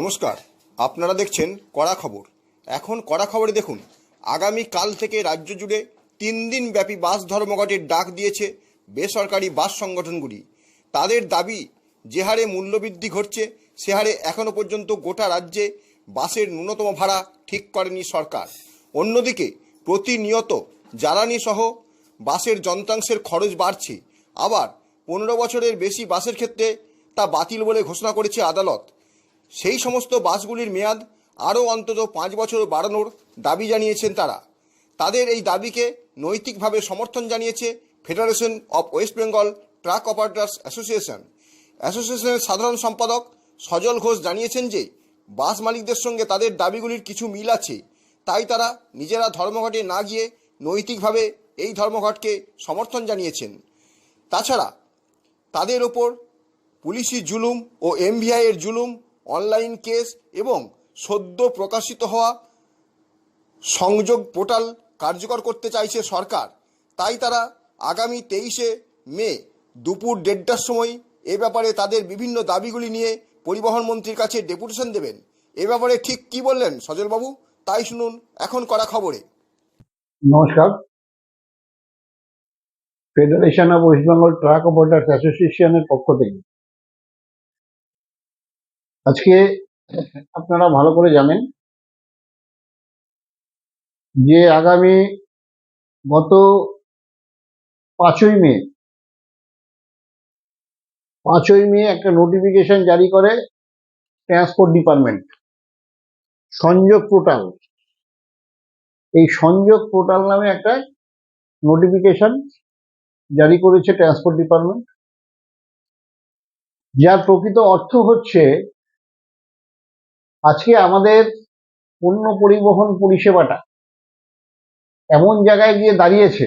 নমস্কার। আপনারা দেখছেন কড়া খবর। এখন কড়া খবরে দেখুন, আগামী কাল থেকে রাজ্য জুড়ে তিন দিন ব্যাপী বাস ধর্মঘটের ডাক দিয়েছে বেসরকারি বাস সংগঠনগুলি। তাদের দাবি, যে হারে মূল্যবৃদ্ধি ঘটছে, সে হারে এখনও পর্যন্ত গোটা রাজ্যে বাসের ন্যূনতম ভাড়া ঠিক করেনি সরকার। অন্যদিকে, প্রতিনিয়ত জ্বালানি সহ বাসের যন্ত্রাংশের খরচ বাড়ছে। আবার পনেরো বছরের বেশি বাসের ক্ষেত্রে তা বাতিল বলে ঘোষণা করেছে আদালত। সেই সমস্ত বাসগুলির মেয়াদ আরও অন্তত পাঁচ বছর বাড়ানোর দাবি জানিয়েছেন তারা। তাদের এই দাবিকে নৈতিকভাবে সমর্থন জানিয়েছে federation of West Bengal truck operators association অ্যাসোসিয়েশনের সাধারণ সম্পাদক সজল ঘোষ জানিয়েছেন যে, বাস মালিকদের সঙ্গে তাদের দাবিগুলির কিছু মিল আছে। তাই তারা নিজেরা ধর্মঘটে না গিয়ে নৈতিকভাবে এই ধর্মঘটকে সমর্থন জানিয়েছেন। তাছাড়া তাদের ওপর পুলিশি জুলুম ও এমভিআই এর জুলুম অনলাইন কেস এবং সদ্য প্রকাশিত হওয়া সংযোগ পোর্টাল কার্যকর করতে চাইছে সরকার। তাই তারা আগামী তেইশে মে দুপুর দেড়টার সময় এ ব্যাপারে তাদের বিভিন্ন দাবিগুলি নিয়ে পরিবহন মন্ত্রীর কাছে ডেপুটেশন দেবেন। এ ব্যাপারে ঠিক কি বললেন সজলবাবু, তাই শুনুন এখন করা খবরে। নমস্কার। Federation of West Bengal truck operators অ্যাসোসিয়েশনের পক্ষ থেকে আজকে আপনারা ভালো করে জানেন যে আগামী গত পাঁচই মে পাঁচই মে একটা নোটিফিকেশন জারি করে ট্রান্সপোর্ট ডিপার্টমেন্ট সংযোগ পোর্টাল এই সংযোগ পোর্টাল নামে একটা নোটিফিকেশন জারি করেছে ট্রান্সপোর্ট ডিপার্টমেন্ট যার প্রকৃত অর্থ হচ্ছে আজকে আমাদের পণ্য পরিবহন পরিষেবাটা এমন জায়গায় গিয়ে দাঁড়িয়েছে,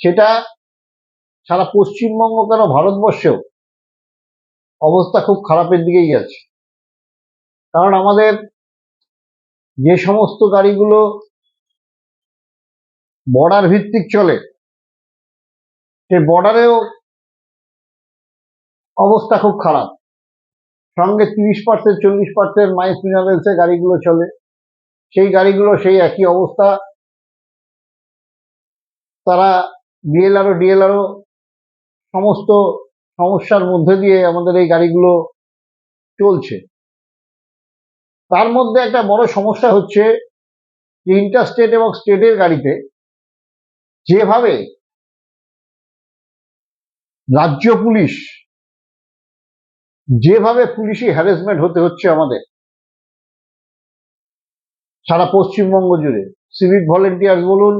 সেটা সারা পশ্চিমবঙ্গ কেন ভারতবর্ষেও অবস্থা খুব খারাপের দিকেই আছে কারণ আমাদের যে সমস্ত গাড়িগুলো বর্ডার ভিত্তিক চলে সে বর্ডারেও অবস্থা খুব খারাপ। সঙ্গে তিরিশ পার্সেন্ট, চল্লিশ পার্সেন্ট মাইস মিনারেলসে গাড়িগুলো চলে। সেই গাড়িগুলো সেই একই অবস্থা। তারা ডিএলআরও ডিএলআরও সমস্ত সমস্যার মধ্যে দিয়ে আমাদের এই গাড়িগুলো চলছে। তার মধ্যে একটা বড় সমস্যা হচ্ছে যে ইন্টারস্টেট এবং স্টেটের গাড়িতে যেভাবে রাজ্য পুলিশ যেভাবে পুলিশি হ্যারাসমেন্ট হতে হচ্ছে আমাদের, সারা পশ্চিমবঙ্গ জুড়ে সিভিক ভলেন্টিয়ার্স বলুন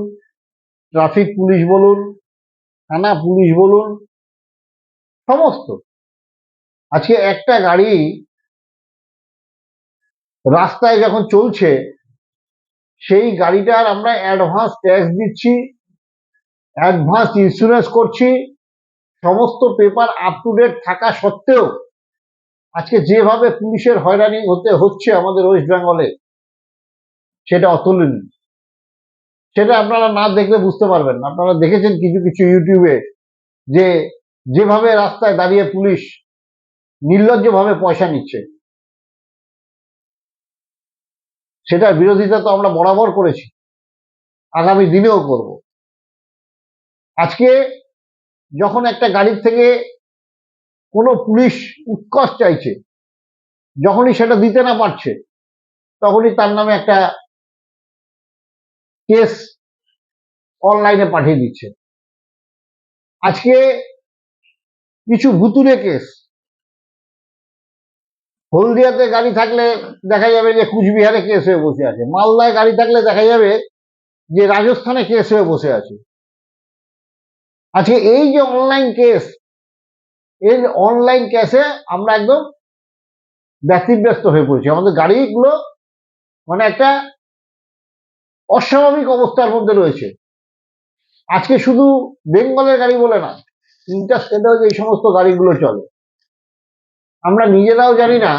ট্রাফিক পুলিশ বলুন, থানা পুলিশ বলুন, সমস্ত। আজকে একটা গাড়ি রাস্তায় যখন চলছে, সেই গাড়িটার আমরা অ্যাডভান্স ট্যাক্স দিচ্ছি অ্যাডভান্স ইন্স্যুরেন্স করছি, সমস্ত পেপার আপ টু ডেট থাকা সত্ত্বেও আজকে যেভাবে পুলিশের হয়রানি হতে হচ্ছে আমাদের ওয়েস্ট বেঙ্গলে, সেটা অতুলনীয়। সেটা আপনারা না দেখলে বুঝতে পারবেন না। আপনারা দেখেছেন কিছু কিছু ইউটিউবে যে যেভাবে রাস্তায় দাঁড়িয়ে পুলিশ নির্লজ্জভাবে পয়সা নিচ্ছে। সেটার বিরোধিতা তো আমরা বরাবর করেছি। আগামী দিনেও করব। আজকে যখন একটা গাড়ির থেকে কোনো পুলিশ উৎকর্ষ চাইছে। যখনই সেটা দিতে না পারছে, তখনই তার নামে একটা কেস অনলাইনে পাঠিয়ে দিচ্ছে। আজকে কিছু ভুতুরে কেস। হলদিয়াতে গাড়ি থাকলে দেখা যাবে যে কুচবিহারে কেস হয়ে বসে আছে। মালদায় গাড়ি থাকলে দেখা যাবে যে রাজস্থানে কেস হয়ে বসে আছে। আজকে এই যে অনলাইন কেস এই অনলাইন ক্যাশে আমরা একদম ব্যতিব্যস্ত হয়ে পড়েছি। আমাদের গাড়িগুলো মানে একটা অস্বাভাবিক অবস্থার মধ্যে রয়েছে। আজকে শুধু বেঙ্গলের গাড়ি বলে না ইন্টারস্টেটেও যে এই সমস্ত গাড়িগুলো চলে। আমরা নিজেরাও জানি না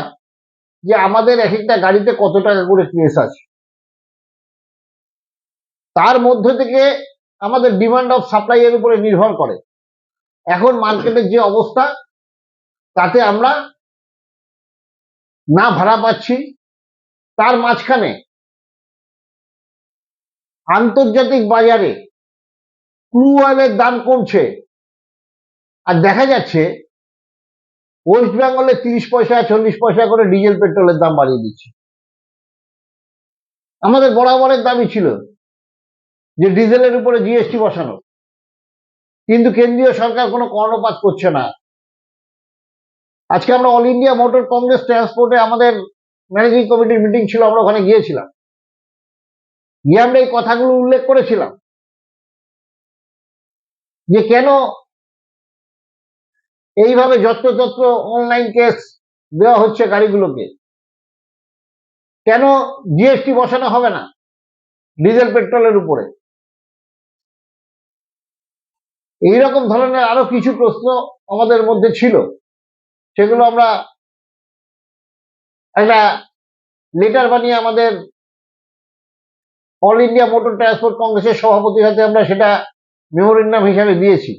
যে আমাদের এক একটা গাড়িতে কত টাকা করে কেস আছে। তার মধ্যে থেকে আমাদের ডিমান্ড অফ সাপ্লাই এর উপরে নির্ভর করে। এখন মার্কেটের যে অবস্থা, তাতে আমরা না ভাড়া পাচ্ছি। তার মাঝখানে আন্তর্জাতিক বাজারে ক্রু অয়েলের দাম কমছে। আর দেখা যাচ্ছে ওয়েস্ট বেঙ্গলে তিরিশ পয়সা, চল্লিশ পয়সা করে ডিজেল পেট্রোলের দাম বাড়িয়ে দিচ্ছে। আমাদের বরাবরের দাবি ছিল যে ডিজেলের উপরে জিএসটি বসানো কিন্তু কেন্দ্রীয় সরকার কোনো কর্ণপাত করছে না। আজকে আমরা অল ইন্ডিয়া মোটর কংগ্রেস ট্রান্সপোর্টে আমাদের ম্যানেজিং কমিটির মিটিং ছিল, আমরা ওখানে গিয়েছিলাম। গিয়ে আমরা এই কথাগুলো উল্লেখ করেছিলাম। যে কেন এইভাবে যত্রতত্র অনলাইন কেস দেওয়া হচ্ছে গাড়িগুলোকে? কেন জিএসটি বসানো হবে না? ডিজেল পেট্রোলের উপরে? এইরকম ধরনের আরও কিছু প্রশ্ন আমাদের মধ্যে ছিল। সেগুলো আমরা একটা লেটার বানিয়ে আমাদের অল ইন্ডিয়া মোটর ট্রান্সপোর্ট কংগ্রেসের সভাপতির হাতে আমরা সেটা মেমোরেন্ডাম হিসাবে দিয়েছি।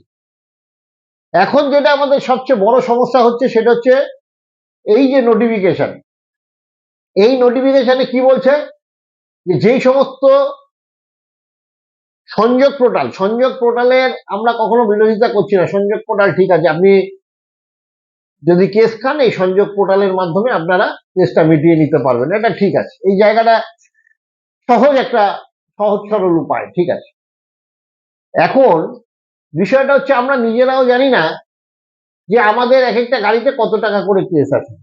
এখন যেটা আমাদের সবচেয়ে বড় সমস্যা হচ্ছে সেটা হচ্ছে এই যে নোটিফিকেশন এই নোটিফিকেশনে কি বলছে? যে যেই সমস্ত সংযোগ পোর্টাল সংযোগ পোর্টালের আমরা কখনো বিরোধিতা করছি না। সংযোগ পোর্টাল ঠিক আছে, আপনি যদি কেস খান, এই সংযোগ পোর্টালের মাধ্যমে আপনারা কেসটা মিটিয়ে নিতে পারবেন। এটা ঠিক আছে। এই জায়গাটা সহজ একটা, সহজ সরল উপায়, ঠিক আছে। এখন বিষয়টা হচ্ছে, আমরা নিজেরাও জানি না যে আমাদের এক একটা গাড়িতে কত টাকা করে কেস আছে।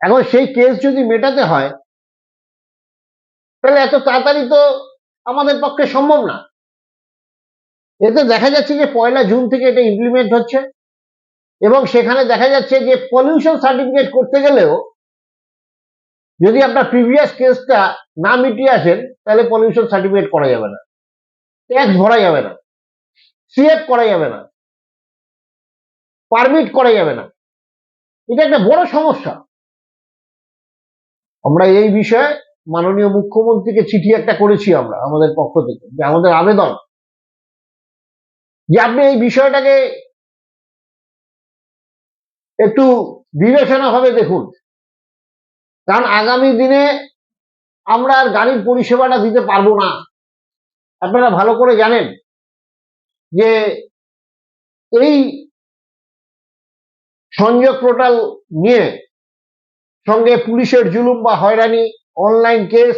এখন সেই কেস যদি মেটাতে হয়, তাহলে এত তাড়াতাড়ি তো আমাদের পক্ষে সম্ভব না। এতে দেখা যাচ্ছে যে পয়লা জুন থেকে এটা ইমপ্লিমেন্ট হচ্ছে এবং সেখানে দেখা যাচ্ছে যে পলিউশন সার্টিফিকেট করতে গেলেও যদি আপনার প্রিভিয়াস কেসটা না মিটিয়ে আসেন, তাহলে পলিউশন সার্টিফিকেট করা যাবে না। ট্যাক্স ভরা যাবে না। সিএফ করা যাবে না। পারমিট করা যাবে না। এটা একটা বড় সমস্যা। আমরা এই বিষয়ে মাননীয় মুখ্যমন্ত্রীকে চিঠি একটা করেছি আমরা আমাদের পক্ষ থেকে, যে আমাদের আবেদন। যে আপনি এই বিষয়টাকে একটু বিবেচনা হবে দেখুন। কারণ আগামী দিনে আমরা আর গাড়ির পরিষেবাটা দিতে পারব না। আপনারা ভালো করে জানেন যে এই সংযোগ পোর্টাল নিয়ে সঙ্গে পুলিশের জুলুম বা হয়রানি অনলাইন কেস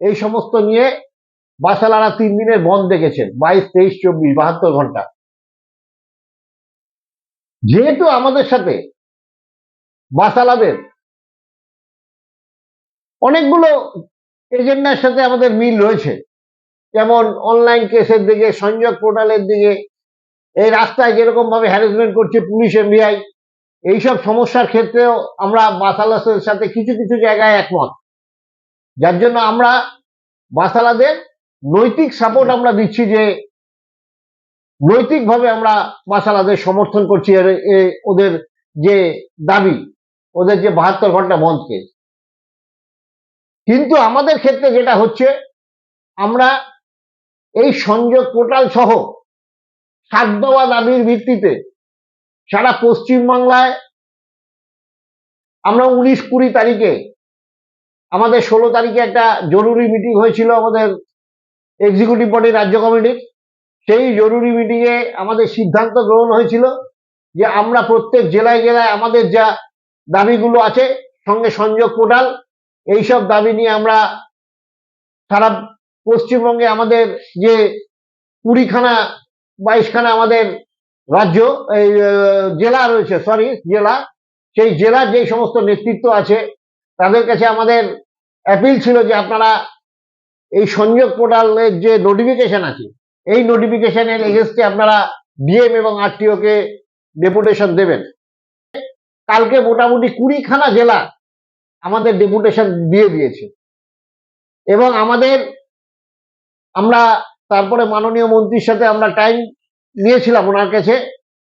এই সমস্ত নিয়ে বাসালারা তিন দিনের বন্ধ দেখেছেন বাইশ, তেইশ, চব্বিশ, বাহাত্তর ঘণ্টা। যেহেতু আমাদের সাথে বাসালাদের অনেকগুলো এজেন্ডার সাথে আমাদের মিল রয়েছে, যেমন অনলাইন কেসের দিকে, সংযোগ পোর্টালের দিকে, এই রাস্তায় যেরকম ভাবে হ্যারাসমেন্ট করছে পুলিশ এমবিআই এইসব সমস্যার ক্ষেত্রেও আমরা বাসালাসের সাথে কিছু কিছু জায়গায় একমত। যার জন্য আমরা বাসালাদের নৈতিক সাপোর্ট আমরা দিচ্ছি যে নৈতিকভাবে আমরা বাসালাদের সমর্থন করছি ওদের যে দাবি, ওদের যে বাহাত্তর ঘণ্টা বন্ধকে কিন্তু আমাদের ক্ষেত্রে যেটা হচ্ছে, আমরা এই সংযোগ পোর্টাল সহ সাত দাবির ভিত্তিতে সারা পশ্চিমবাংলায় আমরা উনিশ কুড়ি তারিখে আমাদের ষোলো তারিখে একটা জরুরি মিটিং হয়েছিল আমাদের এক্সিকিউটিভ বডি রাজ্য কমিটির। সেই জরুরি মিটিংয়ে আমাদের সিদ্ধান্ত গ্রহণ হয়েছিল যে আমরা প্রত্যেক জেলায় জেলায় আমাদের যা দাবিগুলো আছে, সঙ্গে সংযোগ পোর্টাল, এইসব দাবি নিয়ে আমরা সারা পশ্চিমবঙ্গে আমাদের যে কুড়িখানা, বাইশখানা আমাদের রাজ্য, এই জেলা রয়েছে সরি জেলা, সেই জেলার যে সমস্ত নেতৃত্ব আছে তাদের কাছে আমাদের অ্যাপিল ছিল যে আপনারা এই সংযোগ পোর্টালের যে নোটিফিকেশন আছে, এই নোটিফিকেশনের এগেনস্টে আপনারা ডিএম এবং আরটিও কে ডেপুটেশন দেবেন। কালকে মোটামুটি কুড়িখানা জেলা আমাদের ডেপুটেশন দিয়ে দিয়েছে। এবং আমাদের, আমরা তারপরে মাননীয় মন্ত্রীর সাথে আমরা টাইম নিয়েছিলাম ওনার কাছে।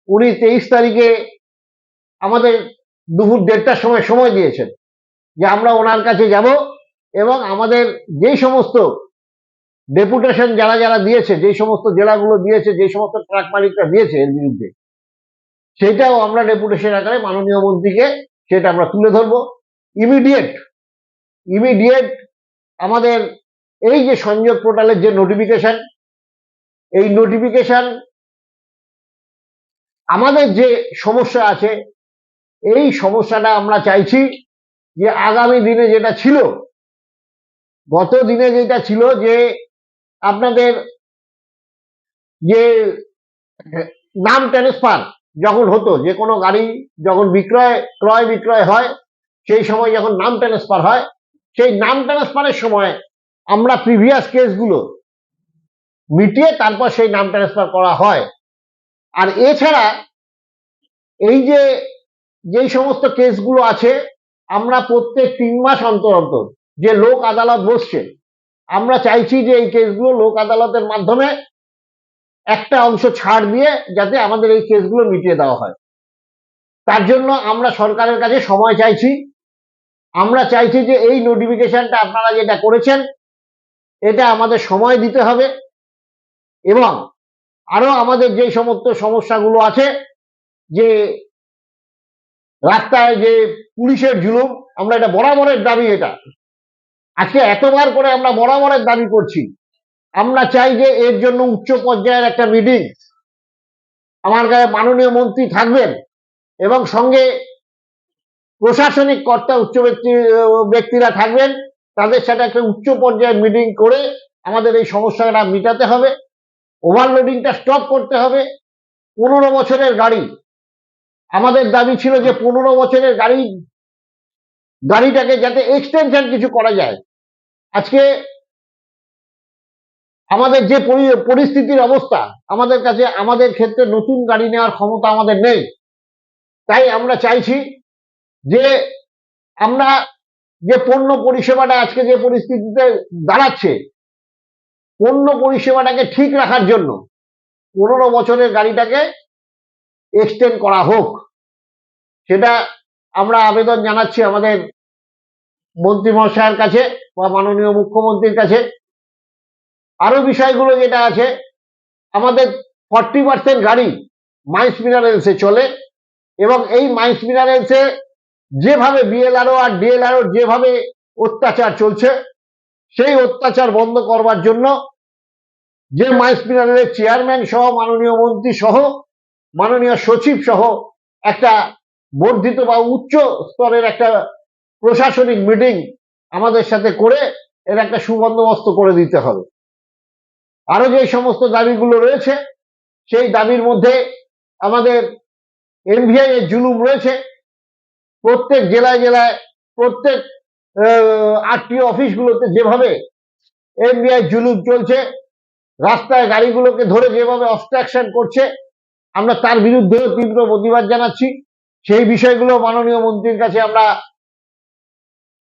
উনি তেইশ তারিখে আমাদের দুপুর দেড়টার সময় সময় দিয়েছেন। যে আমরা ওনার কাছে যাব এবং আমাদের যেই সমস্ত ডেপুটেশন যারা যারা দিয়েছে যেই সমস্ত জেলাগুলো দিয়েছে যেই সমস্ত ট্রাক মালিকরা দিয়েছে এর বিরুদ্ধে, সেটাও আমরা ডেপুটেশন আকারে মাননীয় মন্ত্রীকে সেটা আমরা তুলে ধরবো। ইমিডিয়েট ইমিডিয়েট আমাদের এই যে সংযোগ পোর্টালের যে নোটিফিকেশন এই নোটিফিকেশন আমাদের যে সমস্যা আছে, এই সমস্যাটা আমরা চাইছি যে আগামী দিনে যেটা ছিল, গত দিনে যেটা ছিল যে আপনাদের যে নাম ট্রান্সফার যখন হতো, যে কোনো গাড়ি যখন বিক্রয়, ক্রয় বিক্রয় হয়, সেই সময় যখন নাম ট্রান্সফার হয়, সেই নাম ট্রান্সফারের সময় আমরা প্রিভিয়াস কেসগুলো মিটিয়ে তারপর সেই নাম ট্রান্সফার করা হয়। আর এছাড়া এই যে, যেই সমস্ত কেসগুলো আছে আমরা প্রত্যেক তিন মাস অন্তর অন্তর যে লোক আদালত বসছে, আমরা চাইছি যে এই কেসগুলো লোক আদালতের মাধ্যমে একটা অংশ ছাড় দিয়ে যাতে আমাদের এই কেসগুলো মিটিয়ে দেওয়া হয়। তার জন্য আমরা সরকারের কাছে সময় চাইছি। আমরা চাইছি যে এই নোটিফিকেশনটা আপনারা যেটা করেছেন, এটা আমাদের সময় দিতে হবে এবং আরও আমাদের যে সমস্ত সমস্যাগুলো আছে, যে রাস্তায় যে পুলিশের জুলুম, আমরা এটা বরাবরের দাবি এটা। আজকে এতবার করে আমরা বরাবরের দাবি করছি। আমরা চাই যে এর জন্য উচ্চ পর্যায়ের একটা মিটিং আমার গায়ে মাননীয় মন্ত্রী থাকবেন এবং সঙ্গে প্রশাসনিক কর্তা, উচ্চ ব্যক্তি, ব্যক্তিরা থাকবেন। তাদের সাথে একটা উচ্চ পর্যায়ের মিটিং করে আমাদের এই সমস্যাটা মিটাতে হবে। ওভারলোডিংটা স্টপ করতে হবে। পনেরো বছরের গাড়ি আমাদের দাবি ছিল যে পনেরো বছরের গাড়ি, গাড়িটাকে যাতে এক্সটেনশন কিছু করা যায়। আজকে আমাদের যে পরিস্থিতির অবস্থা, আমাদের কাছে, আমাদের ক্ষেত্রে নতুন গাড়ি নেওয়ার ক্ষমতা আমাদের নেই। তাই আমরা চাইছি যে আমরা যে পণ্য পরিষেবাটা আজকে যে পরিস্থিতিতে দাঁড়াচ্ছে, পণ্য পরিষেবাটাকে ঠিক রাখার জন্য পনেরো বছরের গাড়িটাকে এক্সটেন্ড করা হোক। সেটা আমরা আবেদন জানাচ্ছি আমাদের মন্ত্রী মহাশয়ের কাছে বা মাননীয় মুখ্যমন্ত্রীর কাছে। আরও বিষয়গুলো যেটা আছে, আমাদের ফর্টি পার্সেন্ট গাড়ি মাইন্স মিনারেলসে চলে এবং এই মাইন্স মিনারেলসে যেভাবে বিএলআরও আর ডিএলআরও যেভাবে অত্যাচার চলছে, সেই অত্যাচার বন্ধ করবার জন্য যে মাইন্স মিনারেলের চেয়ারম্যান সহ, মাননীয় মন্ত্রী সহ মাননীয় সচিব সহ একটা বর্ধিত বা উচ্চ স্তরের একটা প্রশাসনিক মিটিং আমাদের সাথে করে এর একটা সুবন্দোবস্ত করে দিতে হবে। আরও যে সমস্ত দাবিগুলো রয়েছে, সেই দাবির মধ্যে আমাদের এমভিআই এর জুলুম রয়েছে। প্রত্যেক জেলায় জেলায় প্রত্যেক আরটিও অফিসগুলোতে যেভাবে এমবিআই জুলুম চলছে, রাস্তায় গাড়িগুলোকে ধরে যেভাবে অবস্ট্রাকশন করছে আমরা তার বিরুদ্ধেও তীব্র প্রতিবাদ জানাচ্ছি। সেই বিষয়গুলো মাননীয় মন্ত্রীর কাছে আমরা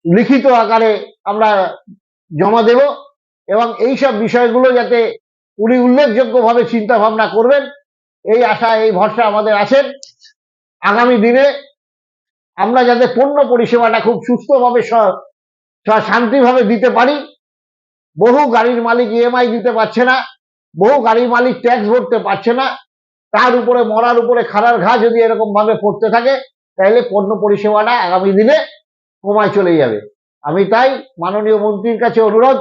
লিখিত আকারে আমরা জমা দেব এবং এই সব বিষয়গুলো যাতে উনি উল্লেখযোগ্যভাবে চিন্তা ভাবনা করবেন, এই আশা, এই ভরসা আমাদের আছেন আগামী দিনে আমরা যাতে পণ্য পরিষেবাটা খুব সুস্থভাবে শান্তিভাবে দিতে পারি। বহু গাড়ির মালিক ইএমআই দিতে পারছে না, বহু গাড়ির মালিক ট্যাক্স ভরতে পারছে না। তার উপরে মরার উপরে খাড়ার ঘা যদি এরকম ভাবে পড়তে থাকে, তাহলে পণ্য পরিষেবাটা আগামী দিনে কমায় চলে যাবে। আমি তাই মাননীয় মন্ত্রীর কাছে অনুরোধ,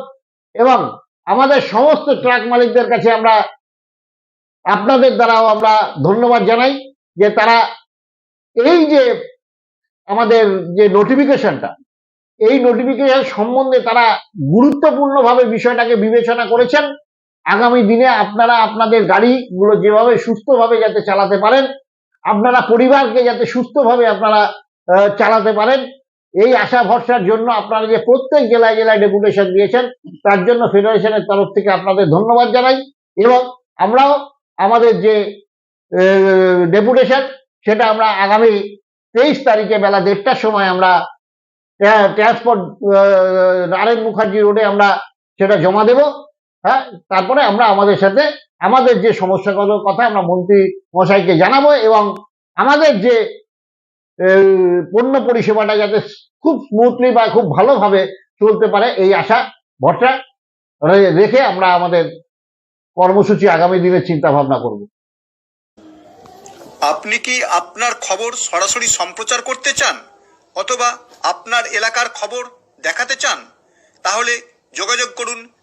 এবং আমাদের সমস্ত ট্রাক মালিকদের কাছে আমরা আপনাদের দ্বারাও আমরা ধন্যবাদ জানাই যে তারা এই যে আমাদের যে নোটিফিকেশনটা এই নোটিফিকেশন সম্বন্ধে তারা গুরুত্বপূর্ণভাবে বিষয়টাকে বিবেচনা করেছেন। আগামী দিনে আপনারা আপনাদের গাড়িগুলো যেভাবে সুস্থভাবে যাতে চালাতে পারেন, আপনারা পরিবারকে যাতে সুস্থভাবে আপনারা চালাতে পারেন, এই আশা ভরসার জন্য আপনারা যে প্রত্যেক জেলায় জেলায় ডেপুটেশন দিয়েছেন, তার জন্য ফেডারেশনের তরফ থেকে আপনাদের ধন্যবাদ জানাই এবং আমরাও আমাদের যে ডেপুটেশন সেটা আমরা আগামী তেইশ তারিখে বেলা দেড়টার সময় আমরা ট্রান্সপোর্ট নারায়ণ মুখার্জি রোডে আমরা সেটা জমা দেব। হ্যাঁ তারপরে আমরা আমাদের সাথে আমাদের যে সমস্যাগুলোর কথা আমরা মন্ত্রী মশাইকে জানাব এবং আমাদের যে পণ্য পরিষেবাটা যাতে খুব স্মুথলি বা খুব ভালোভাবে চলতে পারে এই আশা ভরসা রেখে আমরা আমাদের কর্মসূচি আগামী দিনে চিন্তা ভাবনা করব। আপনি কি আপনার খবর সরাসরি সম্প্রচার করতে চান অথবা আপনার এলাকার খবর দেখাতে চান? তাহলে যোগাযোগ করুন